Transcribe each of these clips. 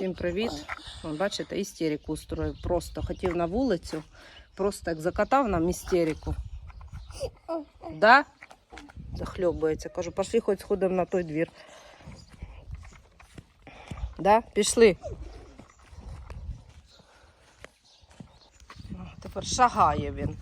Всім привіт. Вон, бачите, істерику устроїв. Просто хотів на вулицю, просто як закатав нам істерику. Да? Захльобується. Кажу, пошли хоч сходимо на той двір. Да? Пішли. Тепер шагає він.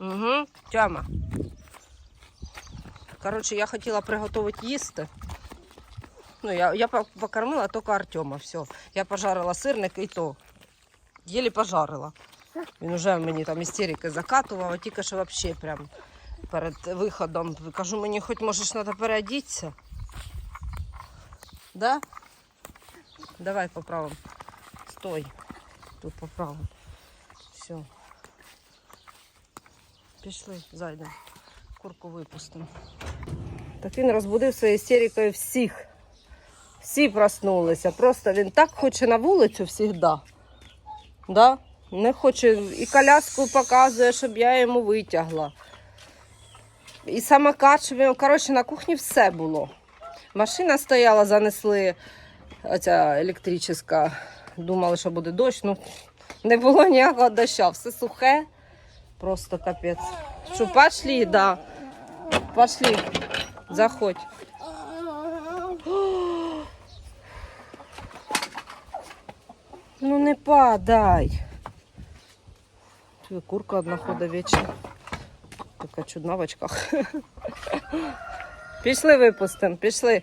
Угу, Тьома. Коротше, я хотіла приготувати їсти. Ну, я, я покормила тільки Артема, все. Я пожарила сирник і то. Єлі пожарила. Він вже мені там істерики закатував, а тільки що взагалі прям перед виходом. Кажу, мені хоч можеш треба переодітися. Да? Давай поправимо. Стой. Тут поправимо. Все. Пішли, зайдемо. Курку випустимо. Так він розбудив своєю істерикою всіх. Всі проснулися. Просто він так хоче на вулицю завжди. Да? Не хоче. І коляску показує, щоб я йому витягла. І самокат, щоб коротше, на кухні все було. Машина стояла, занесли оця електрична. Думали, що буде дощ. Ну, не було ніякого дощу. Все сухе. Просто капець. Що, пошли, да. Пошли. Заходь. Ну не падай. Твоя курка одна ходить вічно. Така чудна в очках. Пішли випустимо, пішли.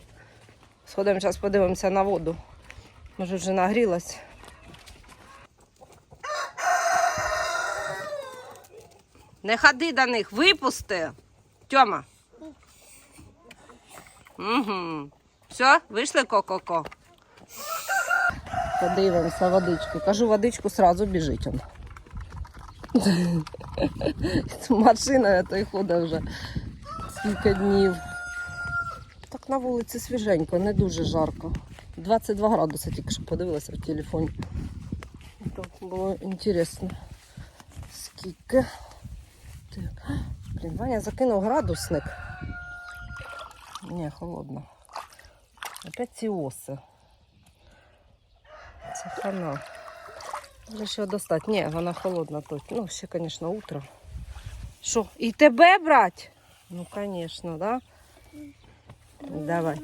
Сходимо, зараз подивимося на воду. Може вже нагрілась. Не ходи до них, випусти. Тьома. Угу. Все, вийшли ко-ко-ко. Подивимося водички. Кажу, водичку сразу біжить он. Машина то й ходить вже скільки днів. Так на вулиці свіженько, не дуже жарко. 22 градуси тільки що подивилася в телефоні. Так було інтересно. Скільки. Так. Блін, Ваня закинув градусник. Ні, холодно. Опять ці оси. Це хана. Може ще достати. Ні, вона холодна тут. Ну, ще, звісно, утро. Що, і тебе брать? Ну, звісно, да? Давай.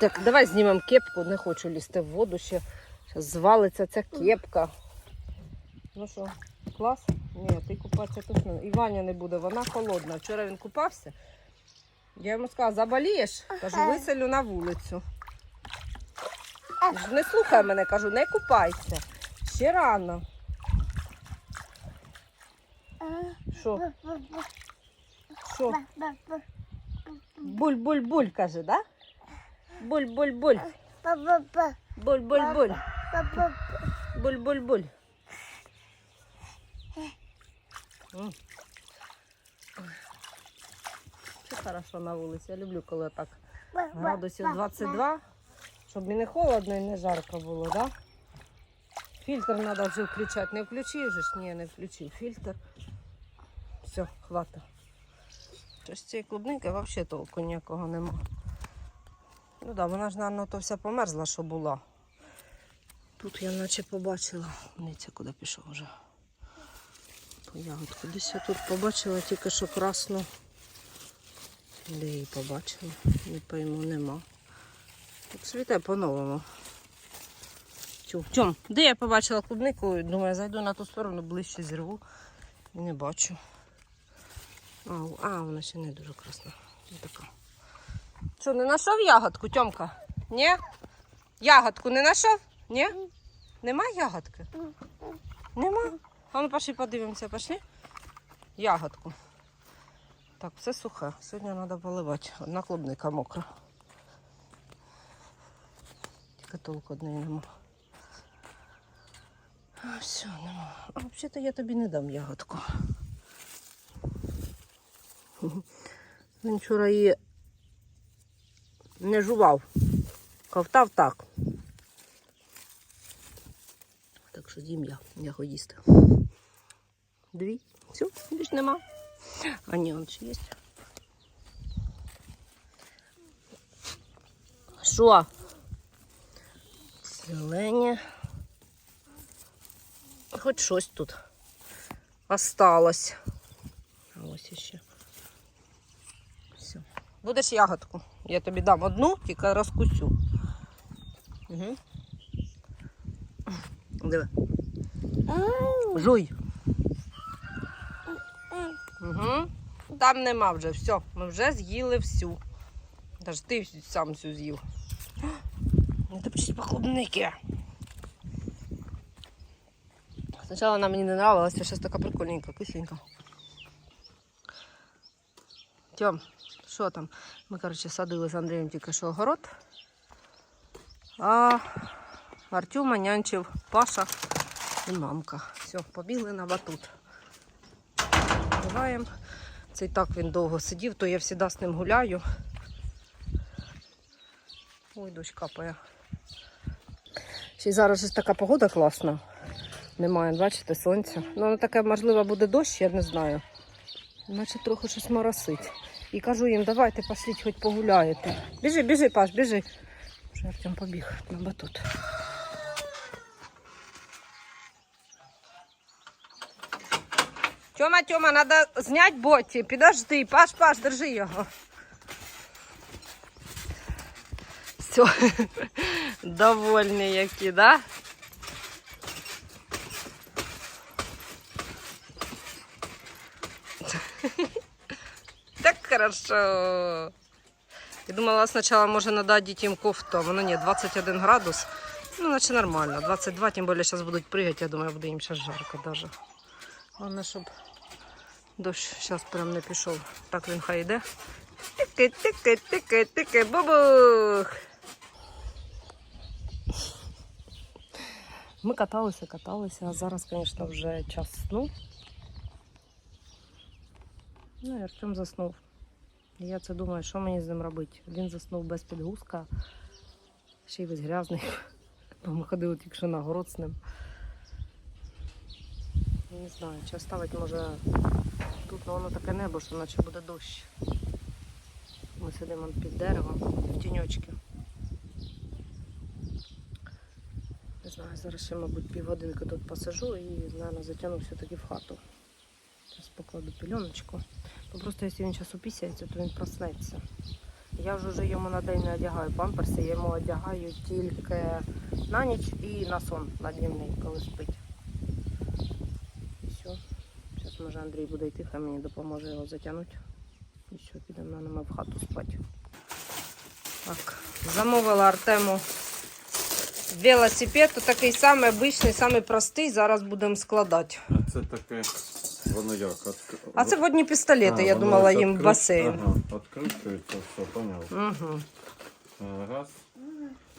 Так, давай знімемо кепку, не хочу лізти в воду ще. Зараз звалиться ця кепка. Ну що, клас? Ні, ти купатися точно. І Ваня не буде, вона холодна. Вчора він купався. Я йому сказала, заболієш? Кажу, виселю на вулицю. Не слухай мене, кажу, не купайся. Ще рано. Що? Що? Буль-буль-буль, каже, да? Буль-буль-буль. Буль-буль-буль. Буль-буль-буль. Це хорошо на вулиці. Я люблю, коли так градусів 22, щоб і не холодно, і не жарко було, да? Фільтр треба вже включати. Не включив же ж? Ні, не включив фільтр. Все, хвата. Щось цієї клубники взагалі толку ніякого нема. Ну так, да, вона ж, напевно, то вся померзла, що була. Тут я наче побачила. Ниця куди пішов вже. По ягодку. Десь я тут побачила тільки що красну. Де її побачила? Не пойму, нема. Так світе по-новому. Тьом, де я побачила клубнику? Думаю, зайду на ту сторону, ближче зірву. І не бачу. А, а вона ще не дуже красна. Така. Що, не знайшов ягодку, Тьомка? Ні? Ягодку не знайшов? Ні? Нема ягодки? Нема? А ну пошли подивимося, пошли. Ягодку. Так, все сухе. Сьогодні треба поливати. Одна клубника мокра. Тільки толку одної нема. А, все, нема. А взагалі-то я тобі не дам ягодку. Він вчора її не жував. Ковтав так. Так що з'їм я ягодісти. Дві. Все, більш нема. А ні, он ще є. Що? Зелені. Хоч щось тут осталось. А ось іще. Все. Будеш ягодку. Я тобі дам одну, тільки розкусю. Угу. Диви. Жуй. Угу. Там нема вже, все. Ми вже з'їли всю. Даже ти сам всю з'їв. Не топчись по клубники. Спочатку вона мені не нравилася, щось така прикольненька, кисленька. Тьом, що там? Ми, коротше, садили з Андрієм тільки що огород. А Артема нянчив Паша і мамка. Все, побігли на батут. Гуляємо. Це і так він довго сидів, то я завжди з ним гуляю. Ой, дощ капає. Ще й зараз ж така погода класна. Немає, бачите, сонця. Ну, воно таке, можливо, буде дощ, я не знаю. Наче трохи щось моросить. І кажу їм, давайте пошліть, хоч погуляєте. Біжи, біжи, Паш, біжи. Вже Артем побіг на батут. Тьома, Тьома, треба зняти боті. Підожди, Паш, Паш, держи його. Все, довольні які, да? Так хорошо. Я думала, спочатку може надати дітям кофту, а воно ні, 21 градус. Ну, наче нормально. 22, тим більше зараз будуть пригати, я думаю, буде їм зараз жарко даже. Головне, щоб дощ зараз прям не пішов. Так він хай йде. Тики, тики, тики, тики, бубух. Ми каталися, каталися, а зараз, звісно, вже час сну. Ну і Артем заснув. Я це думаю, що мені з ним робити. Він заснув без підгузка, ще й весь грязний. Бо ми ходили тільки що на город з ним. Не знаю, чи оставити може тут ну, воно таке небо, що наче буде дощ. Ми сидимо під деревом в тіньочки. Не знаю, зараз ще, мабуть, півгодинки тут посажу і, мабуть, затягну все-таки в хату. Зараз покладу пільоночку. Бо просто якщо він зараз упісяється, то він проснеться. Я вже, вже йому на день не одягаю памперси, я йому одягаю тільки на ніч і на сон, на днівний, коли спить. І все. Зараз може Андрій буде йти, хай мені допоможе його затягнути. І все, підемо на нами в хату спати. Так, замовила Артему велосипед, то такий самий обичний, самий простий. Зараз будемо складати. А це таке, воно як? От... А це водні пістолети, А, я думала їм в відкрит- басейн. Ага, відкручується, все, поняв. Угу. Раз.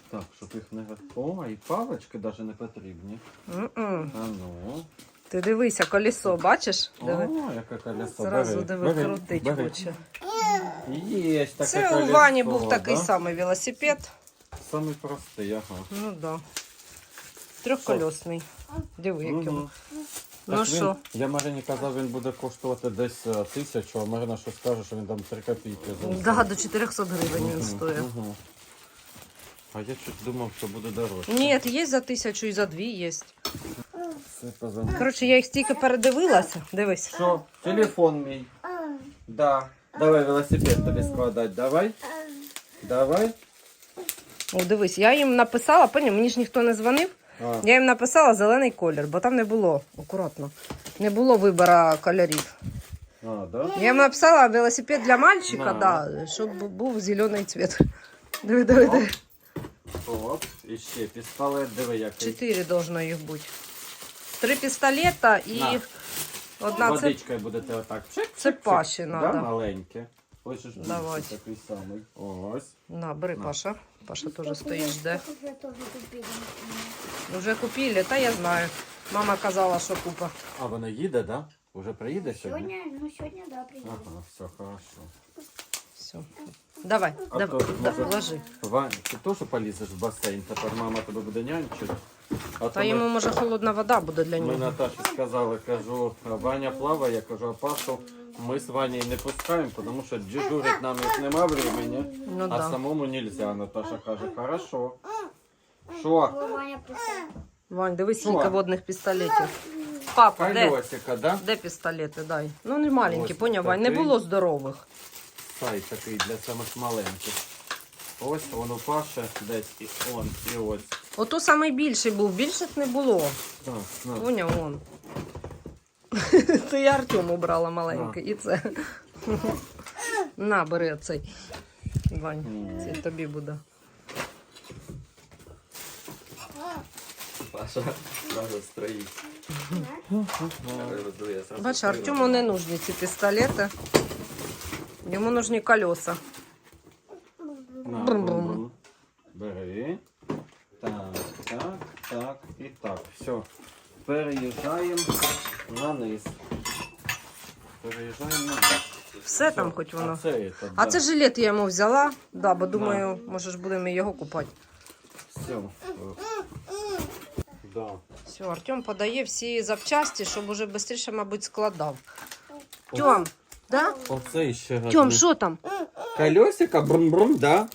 Так, щоб їх не... О, і палички навіть не потрібні. М-м. А ну. Ти дивися, колесо, бачиш? Диви. О, яке колесо. Зразу диви, крутить хоче. Є таке Це у Вані був такий да? самий велосипед. Самий простий, ага. Ну так. Да. Трьохкольосний. Диви, як його. Мгм. Ну Так він- що? Я Марині казав, він буде коштувати десь е, тисячу, а Марина щось каже, що він там 3 копійки. Да, до 400 гривень він стоїть. мгм. А я чуть думав, що буде дорожче. Ні, є за тисячу і за дві є. Все. Коротше, я їх стільки передивилася. Дивись. Що? Телефон мій. Да. Давай велосипед тобі складати. Давай. Давай. О, дивись, я їм написала, поняв, мені ж ніхто не дзвонив. А, Я їм написала зелений колір, бо там не було, акуратно, не було вибору кольорів. а да? Я їм написала велосипед для мальчика, На. да, щоб був зелений цвіт. Диви, диви, диви. Оп. І ще пістолет, диви який. Чотири должно їх бути. Три пістолета і На. одна це. Водичкою будете отак. Це. Паші да, надо. маленьке. Хочеш Давай. такий самий. Ось. На, бери. Паша. Паша теж стоїть, жде. Вже купили, та я знаю. Мама казала, що купа. А вона їде, да? Уже приїде сьогодні? Сегодня, ну сегодня, да, приедет. Ага, все хорошо. Все. Давай, А давай, то, да, може, ложи. Вань, ти теж полізеш в басейн, тепер мама тебе буде нянчити. А Та то йому ми, може холодна вода буде для ми нього. Наташі сказали, кажу, Ваня плаває, я кажу, а Пашу Ми з Ваней не пускаємо, тому що дежурить нам як нема времени, Ну а да. самому нельзя. Наташа каже, хорошо. Ваня писав. Вань, дивись, Що? скільки водних пістолетів. Папа, де? Да? Де пістолети? Дай. Ну не маленькі, Ось поняв, Вань, не такий. було здорових. Цей такий для самих маленьких. Ось він у Паші десь і он, і ось. Ото самий більший був, більших не було. Так, на. Поняв он. Це я Артему брала маленький. І це. На, бери цей. Вань, М. це тобі буде. Паша сразу строїть. Бачиш, Артему не нужні ці пістолети. Йому нужні колеса. На, Брум-брум. брум-брум. Бери. Так, так, так і так. Все. Переїжджаємо на низ. Переїжджаємо на низ. Все там хоч воно. А це, это, А це жилет я йому взяла. Да, бо думаю, може ж будемо його купати. Все. Да. Все, Артем подає всі запчасті, щоб уже швидше, мабуть, складав. Тьом, да? Оце ще раз. Тьом, що там? Колесика, брум-брум, да.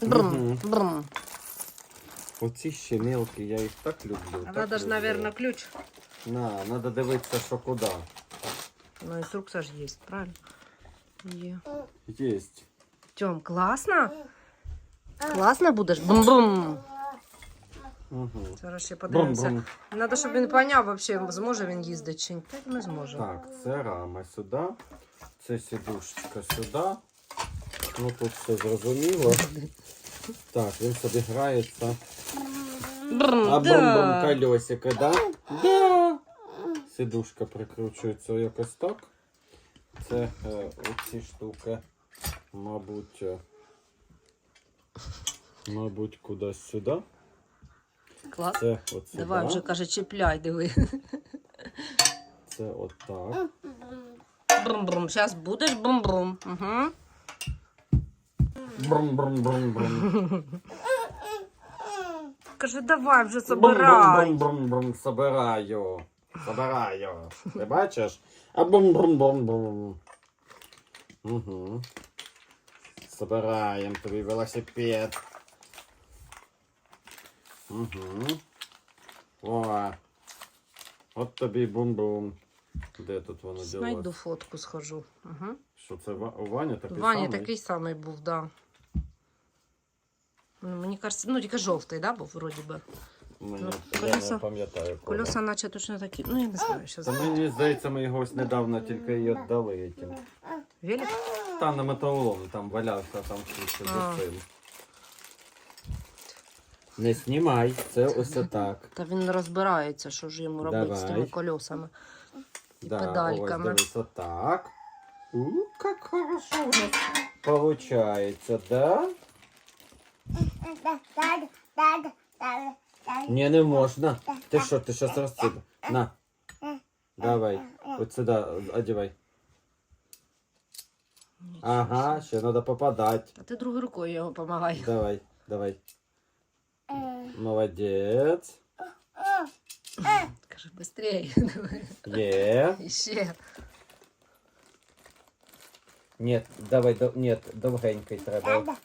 Брум, брум. Оці ще мелкі, я їх так люблю. А так надо ж, люблю. наверное, ключ. На, надо дивитися, що куди. Ну, інструкція ж є, правильно? Є. Єсть. Тьом, класно? Класно будеш? Бум-бум. Угу. Зараз ще подивимося. Брум-брум. Надо, щоб він поняв, вообще, зможе він їздити чи ні. Так не зможе. Так, це рама сюди, це сідушечка сюди. Ну тут все зрозуміло. Так, він собі грається. А бомбом колесика, да? Да. Сідушка прикручується якось так. Це е, оці штуки, мабуть, е, мабуть, кудись сюди. Клас. Це от сюди. Давай вже, каже, чіпляй, диви. Це отак. Брум-брум. Зараз будеш брум-брум. Угу. Брум-брум-брум-брум. Каже, давай вже собирай. Брум-брум-брум-брум. Собираю. Собираю. Ти бачиш? А бум-брум-брум-брум. Угу. Собираємо тобі велосипед. Угу. О. От тобі бум-бум. Де тут воно Знайду ділося? фотку схожу. Угу. Що це Ва- у Вані такий Ваня самий? такий самий був, да. Ну, Мені кажется, ну тільки жовтий, да, був вроді би. Мені, Ну, я колеса- не пам'ятаю. Кольоса наче точно такі. Ну, я не знаю, що Та за. мені здається, ми його ось недавно тільки й віддали. Этим. Велик? Там на металоломі, там валявся, там щось А. за цим. Не знімай, це ось так. Та він розбирається, що ж йому робити з Давай. тими колесами. І Да, педальками. Ось дивись, отак. У, как хорошо у нас да? Ні, не можна. Ти що, ти щас розсип. На. Давай. От сюди одівай. Ага, ще треба попадати. А ти другою рукою його допомагай. Давай, давай. Молодець. Каже, швидше. Є. І ще. Ні, давай, до, ні, довгенький треба.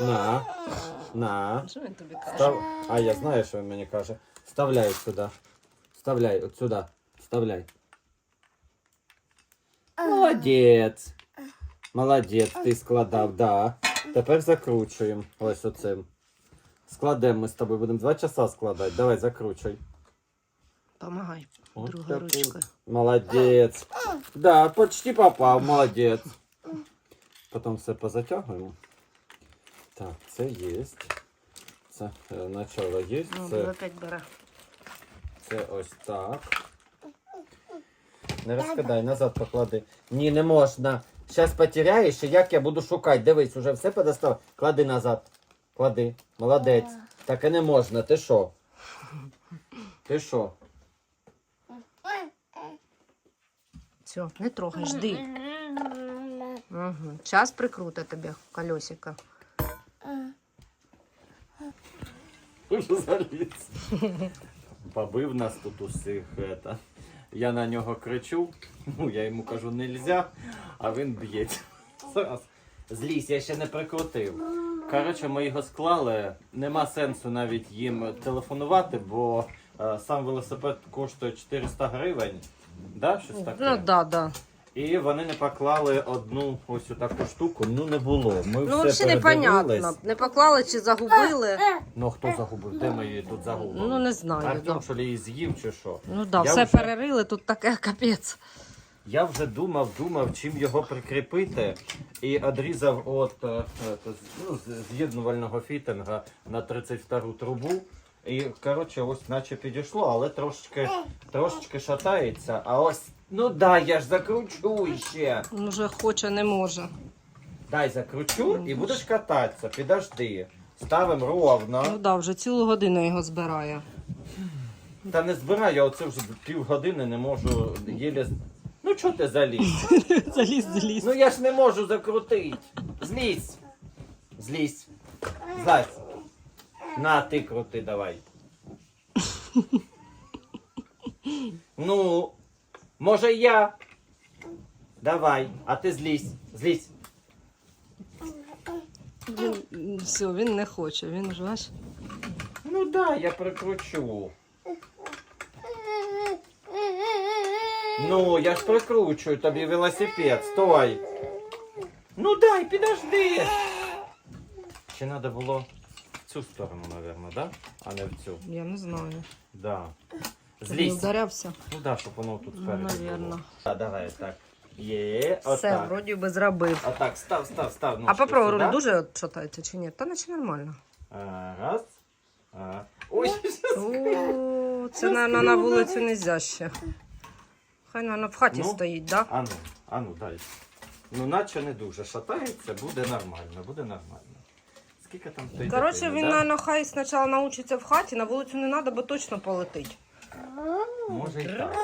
На. На. Що він тобі каже? Став... А, я знаю, що він мені каже. Вставляй от сюди. Вставляй от сюди. Вставляй. Молодець. Молодець, ти складав, да. Тепер закручуємо. Ось оцим. Складемо ми з тобою, будемо два часа складати. Давай, закручуй. Помагай. От Другою такий. ручкою. Молодець. Да, почти попав, молодець. Потім все позатягуємо. Так, це є. Це е, начало є. Ну, Це, опять це ось так. Не розкидай, назад поклади. Ні, не можна. Зараз потеряєш, і як я буду шукати. Дивись, уже все подостав. Клади назад. Клади. Молодець. Так і не можна. Ти що? Ти що? Все, не трогай, жди. Угу. Час прикрута тобі колесико. Уже заліз. Побив нас тут усіх. Это. я на нього кричу. Ну, я йому кажу, нельзя, а він б'ється. Злізь, я ще не прикрутив. Коротше, ми його склали. Нема сенсу навіть їм телефонувати, бо е, сам велосипед коштує 400 гривень. Да, щось таке? Ну да, да. І вони не поклали одну ось таку штуку. Ну не було. Ми Ну, все взагалі непонятно. передивились. Не поклали чи загубили. Ну хто загубив? Де ми її тут загубили? Ну не знаю. Артем, Да. що ли її з'їв чи що? Ну да, Я все вже- перерили, тут таке капець. Я вже думав, думав, чим його прикріпити, і одрізав от е, е, з- ну, з- з'єднувального фітинга на 32 трубу. І коротше, ось наче підійшло, але трошечки, трошечки шатається. А ось, ну дай, я ж закручу ще. Він вже хоче, не може. Дай закручу і будеш кататися. Підожди. Ставимо ровно. Ну да, вже цілу годину його збирає. Та не збираю, я оце вже півгодини не можу єлі. з- Ну чого ти заліз? Заліз, заліз. Ну я ж не можу закрутити. Злізь. Злізь. Злазь. На, ти крути давай. Ну, може я. Давай, а ти злізь. Злізь. Він, все, він не хоче, він вже бач. Ну да, я прикручу. Ну, я ж прикручую тобі велосипед, стой. Ну дай, підожди. Чи треба було в цю сторону, мабуть, да? А не в цю. Я не знаю. Да. Він Злізь. вдарявся. Ну да, щоб воно тут Ну, спереду було. А, давай так. Є, Все, отак. вроді би зробив. Отак, став, став, став. А ножки попробуй, сюди. руль дуже от шатається чи ні? Та наче нормально. А, Раз. А. Ой, О, це, мабуть, на вулицю не можна ще. Хай, мабуть, в хаті Ну. стоїть, так? Да? Ану, ану, дай. Ну, наче не дуже шатається, буде нормально, буде нормально. Скільки там стоїть? Коротше, дитини, він, да? мабуть, хай спочатку научиться в хаті, на вулицю не треба, бо точно полетить. Може і так.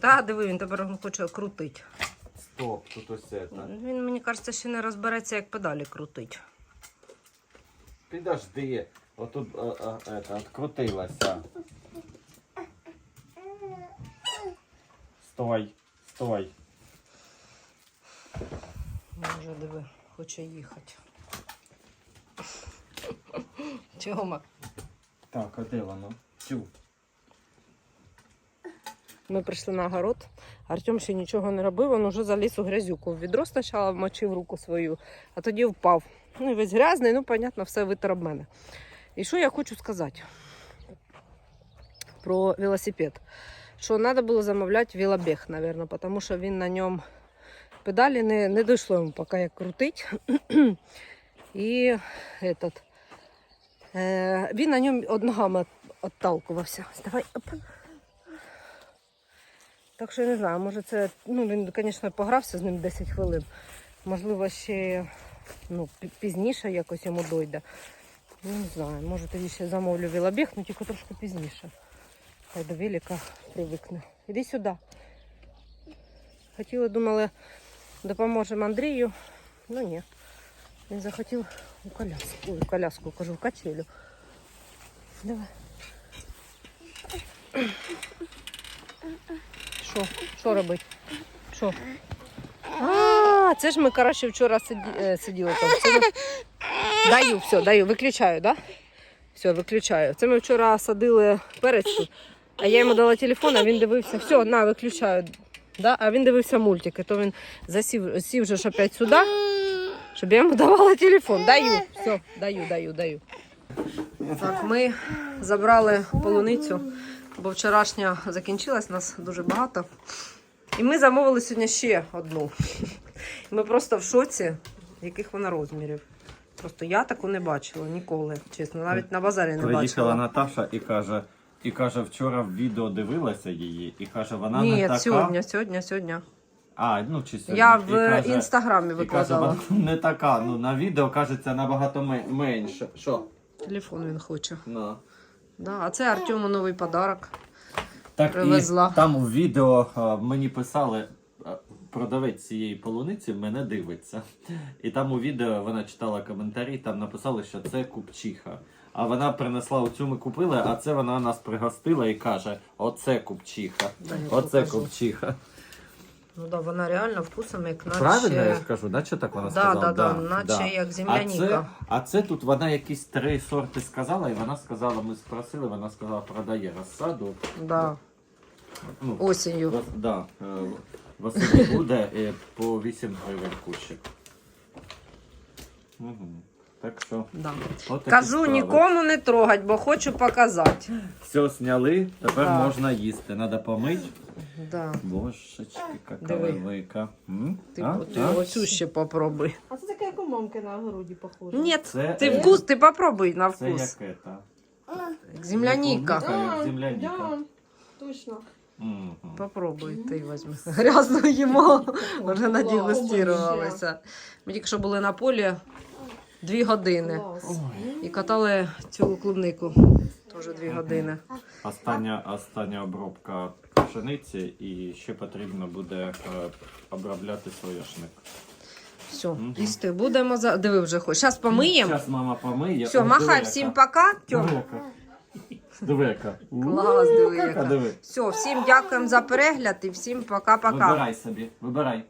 Так, диви, він тепер хоче крутити. Стоп, тут ось це. Він, мені кажеться, ще не розбереться, як педалі крутить. Підожди. Отут а, а, это, открутилося. Стой, стой. Може, диви, хоче їхати. Тьома. Так, а де воно? Цю. Ми прийшли на огород. Артем ще нічого не робив, він вже заліз у грязюку. В відро спочатку вмочив руку свою, а тоді впав. Ну і весь грязний, ну, понятно, все витер об мене. І що я хочу сказати про велосипед? Що треба було замовляти велобіг, мабуть, тому що він на ньому педалі не, не дійшло йому поки як крутить. І этот, він на ньому од ногами отталкувався. Давай, оп. Так що я не знаю, може це, ну він, звісно, погрався з ним 10 хвилин. Можливо, ще ну, пізніше якось йому дойде. Ну, не знаю, може тоді ще замовлю велобіг, ну тільки трошки пізніше. Хай до велика привикне. Іди сюди. Хотіли, думали, допоможемо Андрію. Ну ні. Він захотів у коляску. Ой, коляску, кажу, в качелю. Давай. Що? Що робить? Що? А, це ж ми, коротше, вчора е, сиділи там. Це. Даю, все, даю, виключаю, да? Все, виключаю. Це ми вчора садили перець тут, а я йому дала телефон, а він дивився. Все, на, виключаю. Да? А він дивився мультики, то він засів сів же ж опять сюди, щоб я йому давала телефон. Даю, все, даю, даю, даю. Так, ми забрали полуницю, бо вчорашня закінчилась, нас дуже багато. І ми замовили сьогодні ще одну. Ми просто в шоці, яких вона розмірів. Просто я таку не бачила ніколи, чесно, навіть на базарі не бачила. Приїхала. Наташа і каже, і каже, вчора в відео дивилася її, і каже, вона не Ні, сьогодні, сьогодні, сьогодні. А, ну чи сьогодні. Я в каже- інстаграмі І каже, не така. Ну на відео кажеться набагато менше. Що? Телефон він хоче. Ну. Да, а це Артему новий подарок. Так, Привезла. і там у відео а, мені писали, продавець цієї полуниці мене дивиться. І там у відео вона читала коментарі, там написали, що це купчиха. А вона принесла оцю ми купили, а це вона нас пригостила і каже: оце купчиха. Оце купчиха. Ну да, вона реально вкусом як наче... Правильно я скажу, да? Чи так вона Да, сказала? да, да, наче як А це, а це тут вона якісь три сорти сказала, і вона сказала, ми спросили, вона сказала, продає розсаду. Да. Ну, Осінню. Вас- Да, е, Василь буде е, по 8 гривень кущик. Угу. Так що. Да. от Кажу, справи. нікому не трогать, бо хочу показати. Все зняли, тепер Да. можна їсти. Треба помити. Да. Божечки, яка велика. М? Ти, А? ти А? оцю ще попробуй. А це таке, як у мамки на огороді похоже. Ні, Це, ти е, вкус, ти попробуй на Це вкус. як это? Як Земляніка. Клубника, як земляніка. Да, точно. Мгм. Попробуй, ти візьми. Грязно їмо. Вже надігустірувалися. Ми тільки що були на полі дві години. І катали цю клубнику. Теж дві години. Остання, остання обробка пшениці і ще потрібно буде е, обробляти соняшник. Все, Мгм. їсти будемо за. Диви вже хоч. Зараз помиємо. Зараз мама помиє. Все, О, махай диви, всім яка. пока. Диви, Тьом. яка. Диви, яка. Клас, диви, яка. диви. Все, всім дякуємо за перегляд і всім пока-пока. Вибирай собі, вибирай.